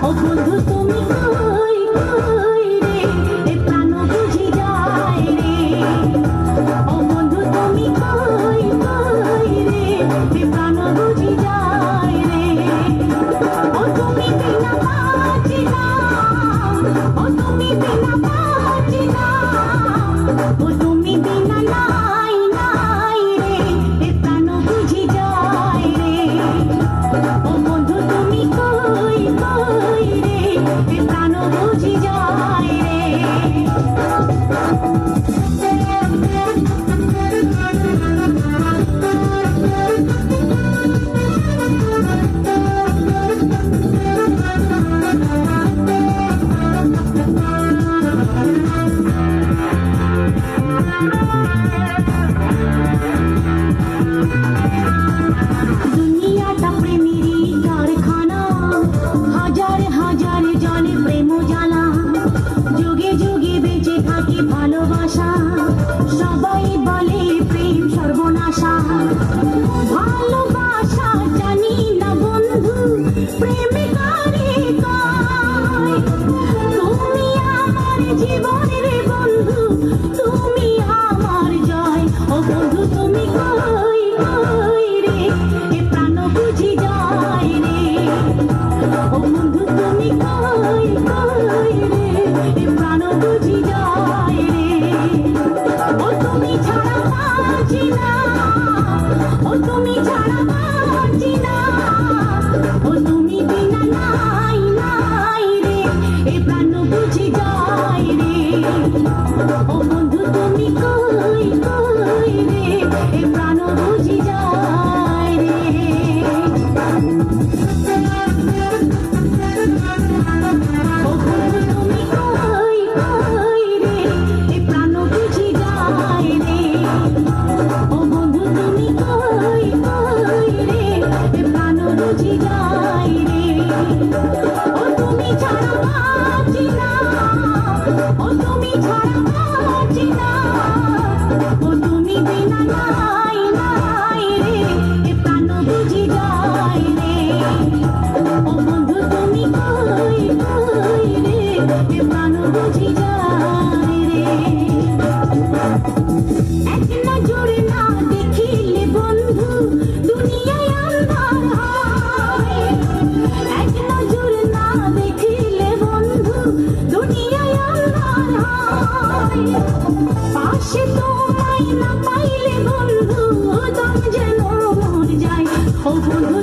好困。Thank you. পাশে তোমায় না পাইলে বন্ধু দম যেন মন যায়। ও বন্ধু